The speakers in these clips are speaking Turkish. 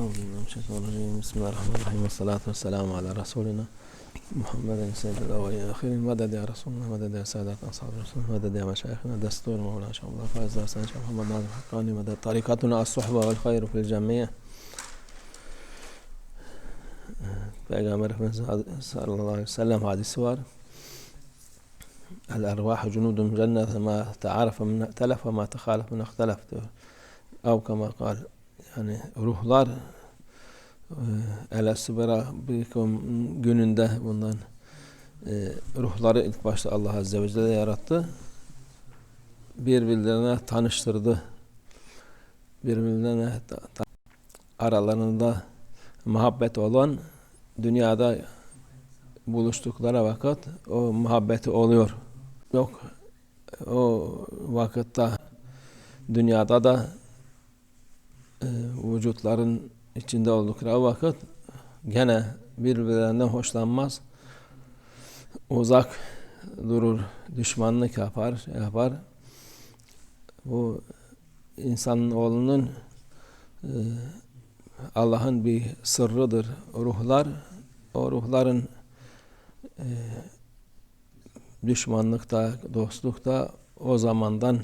أعوذ بالله من الشيطان الرجيم. بسم الله الرحمن الرحيم. والصلاة والسلام على رسولنا محمد سيد الأولين والآخرين. مدد يا رسولنا مدد يا سادات أصحاب رسولنا مدد يا مشايخنا. دستور مولانا شاء الله فاز درسان شاء محمد ناظم حقاني مدد طريقتنا الصحبة والخير في الجميع. پیغمبر صلى الله عليه وسلم هذه السوار الأرواح جنود مجنة ما تعرف من ائتلف وما تخالف من اختلف أو كما قال يعني روح ضار. Ele sıbıra bir gününde bundan e, ruhları ilk başta Allah Azze ve Celle yarattı. Birbirlerine tanıştırdı. Birbirlerine aralarında muhabbet olan dünyada buluştukları vakit o muhabbeti oluyor. Yok o vakitte dünyada da e, vücutların içinde oldukları vakit gene birbirlerinden hoşlanmaz. Uzak durur, düşmanlık yapar, şey yapar. Bu insanın oğlunun e, Allah'ın bir sırrıdır. Ruhlar, o ruhların e, düşmanlıkta, dostlukta o zamandan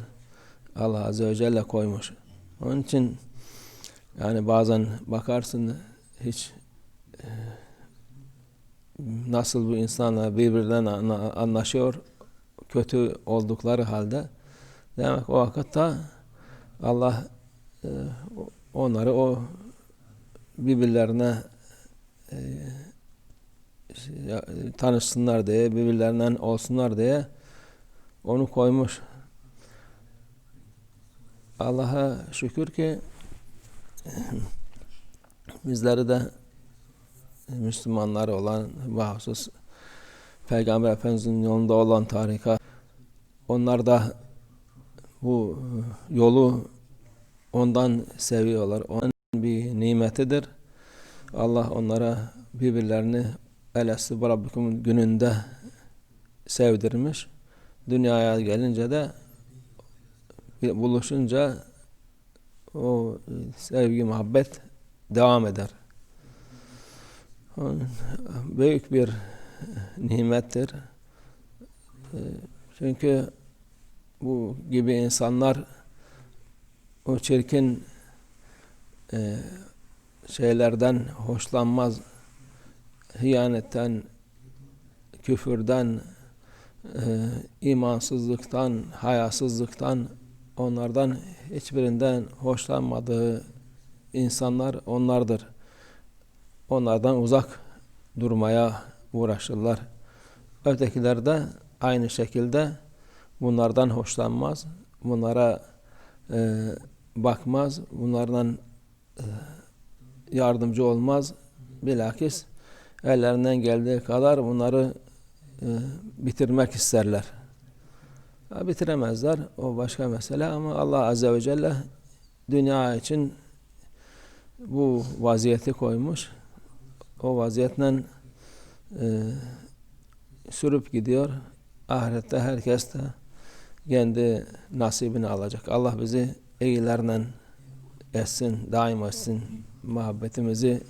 Allah Azze ve Celle koymuş. Onun için yani bazen bakarsın hiç e, nasıl bu insanlar birbirinden anlaşıyor kötü oldukları halde demek o vakitte Allah e, onları o birbirlerine e, tanışsınlar diye, birbirlerinden olsunlar diye onu koymuş. Allah'a şükür ki bizleri de Müslümanlar olan mahsus Peygamber Efendimiz'in yolunda olan tarika onlar da bu yolu ondan seviyorlar. Onun bir nimetidir. Allah onlara birbirlerini elesi Rabbikum gününde sevdirmiş. Dünyaya gelince de buluşunca o sevgi, muhabbet devam eder. Büyük bir nimettir. Çünkü bu gibi insanlar o çirkin e, şeylerden hoşlanmaz. Hiyanetten, küfürden, e, imansızlıktan, hayasızlıktan, onlardan hiçbirinden hoşlanmadığı insanlar onlardır. Onlardan uzak durmaya uğraşırlar. Ötekiler de aynı şekilde bunlardan hoşlanmaz. Bunlara e, bakmaz. Bunlardan e, yardımcı olmaz. Bilakis ellerinden geldiği kadar bunları e, bitirmek isterler. Ya, bitiremezler. O başka mesele ama Allah Azze ve Celle dünya için bu vaziyeti koymuş. O vaziyetle e, sürüp gidiyor. Ahirette herkes de kendi nasibini alacak. Allah bizi iyilerle etsin, daim etsin. Muhabbetimizi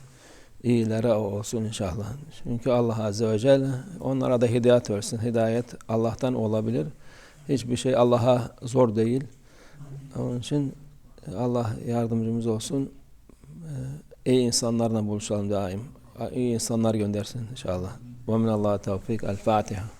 iyilere olsun inşallah. Çünkü Allah Azze ve Celle onlara da hidayet versin. Hidayet Allah'tan olabilir. Hiçbir şey Allah'a zor değil. Onun için Allah yardımcımız olsun. İyi insanlarla buluşalım daim. İyi insanlar göndersin inşallah. Ve minallah tevfik. El Fatiha.